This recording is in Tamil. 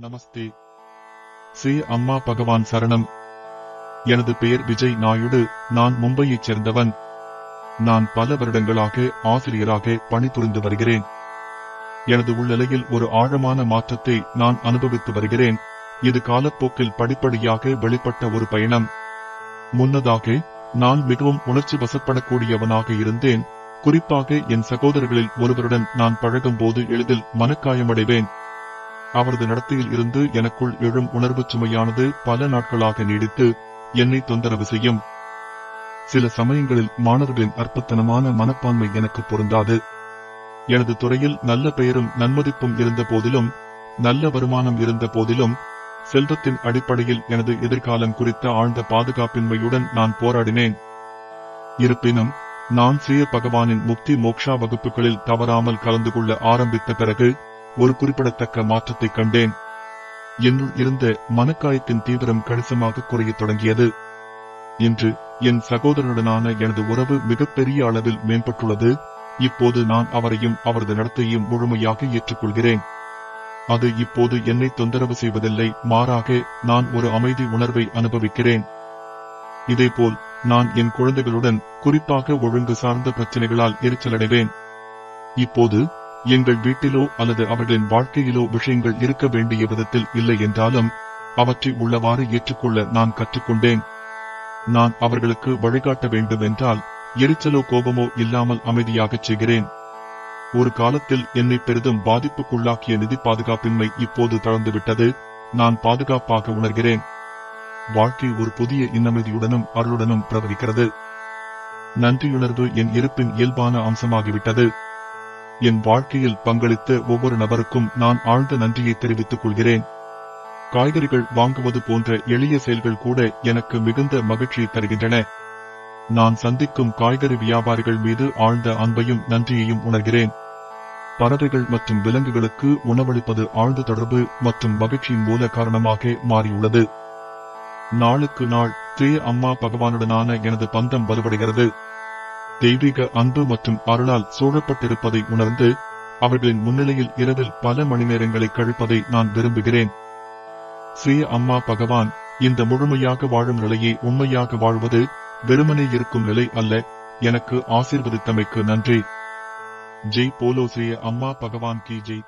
நமஸ்தே. ஸ்ரீ அம்மா பகவான் சரணம். எனது பெயர் விஜய் நாயுடு. நான் மும்பையைச் சேர்ந்தவன். நான் பல வருடங்களாக ஆசிரியராக பணிபுரிந்து வருகிறேன். எனது உள்ளலையில் ஒரு ஆழமான மாற்றத்தை நான் அனுபவித்து வருகிறேன். இது காலப்போக்கில் படிப்படியாக வெளிப்பட்ட ஒரு பயணம். முன்னதாக நான் மிகவும் உணர்ச்சி வசப்படக்கூடியவனாக இருந்தேன். குறிப்பாக என் சகோதரர்களில் ஒருவருடன் நான் பழகும்போது எளிதில் மனக்காயமடைவேன். அவரது நடத்தையில் இருந்து எனக்குள் எழும் உணர்வு சுமையானது பல நாட்களாக நீடித்து என்னை தொந்தரவு செய்யும். சில சமயங்களில் மாணவர்களின் அற்பத்தனமான மனப்பான்மை எனக்கு பொருந்தாது. எனது துறையில் நல்ல பெயரும் நன்மதிப்பும் இருந்த போதிலும் நல்ல வருமானம் இருந்த போதிலும் செல்வத்தின் அடிப்படையில் எனது எதிர்காலம் குறித்த ஆழ்ந்த பாதுகாப்பின்மையுடன் நான் போராடினேன். இருப்பினும் நான் சுய பகவானின் முக்தி மோக்ஷா வகுப்புகளில் தவறாமல் கலந்து கொள்ள ஆரம்பித்த பிறகு ஒரு குறிப்பிடத்தக்க மாற்றத்தை கண்டேன். என்னுள் இருந்த மனக்காயத்தின் தீவிரம் கணிசமாக குறையத் தொடங்கியது. இன்று என் சகோதரனுடனான எனது உறவு மிகப்பெரிய அளவில் மேம்பட்டுள்ளது. இப்போது நான் அவரையும் அவரது நடத்தையும் முழுமையாக ஏற்றுக்கொள்கிறேன். அது இப்போது என்னை தொந்தரவு செய்வதில்லை. மாறாக நான் ஒரு அமைதி உணர்வை அனுபவிக்கிறேன். இதேபோல் நான் என் குழந்தைகளுடன் குறிப்பாக ஒழுங்கு சார்ந்த பிரச்சனைகளால் எரிச்சலடைவேன். இப்போது எங்கள் வீட்டிலோ அல்லது அவர்களின் வாழ்க்கையிலோ விஷயங்கள் இருக்க வேண்டிய விதத்தில் இல்லை என்றாலும் அவற்றை உள்ளவாறு ஏற்றுக்கொள்ள நான் கற்றுக்கொண்டேன். நான் அவர்களுக்கு வழிகாட்ட வேண்டும் என்றால் எரிச்சலோ கோபமோ இல்லாமல் அமைதியாகச் செய்கிறேன். ஒரு காலத்தில் என்னை பெரிதும் பாதிப்புக்குள்ளாக்கிய நிதி பாதுகாப்பின்மை இப்போது தளர்ந்துவிட்டது. நான் பாதுகாப்பாக உணர்கிறேன். வாழ்க்கை ஒரு புதிய இன்னமைதியுடனும் அருளுடனும் பிரவகிக்கிறது. நன்றியுணர்வு என் இருப்பின் இயல்பான அம்சமாகிவிட்டது. என் வாழ்க்கையில் பங்களித்த ஒவ்வொரு நபருக்கும் நான் ஆழ்ந்த நன்றியை தெரிவித்துக் கொள்கிறேன். காய்கறிகள் வாங்குவது போன்ற எளிய செயல்கள் கூட எனக்கு மிகுந்த மகிழ்ச்சியை தருகின்றன. நான் சந்திக்கும் காய்கறி வியாபாரிகள் மீது ஆழ்ந்த அன்பையும் நன்றியையும் உணர்கிறேன். பறவைகள் மற்றும் விலங்குகளுக்கு உணவளிப்பது ஆழ்ந்த தொடர்பு மற்றும் மகிழ்ச்சியின் மூல காரணமாக மாறியுள்ளது. நாளுக்கு நாள் தே அம்மா பகவானுடனான எனது பந்தம் வலுவடைகிறது. தெய்வீக அன்பு மற்றும் அருளால் சூழப்பட்டிருப்பதை உணர்ந்து அவர்களின் முன்னிலையில் இரவில் பல மணி நேரங்களை கழிப்பதை நான் விரும்புகிறேன். ஸ்ரீ அம்மா பகவான் இந்த முழுமையாக வாழும் நிலையை உண்மையாக வாழ்வது வெறுமனே இருக்கும் நிலை அல்ல எனக்கு ஆசீர்வதித்தமைக்கு நன்றி. ஜெய் போலோ ஸ்ரீ அம்மா பகவான் கி ஜெய்.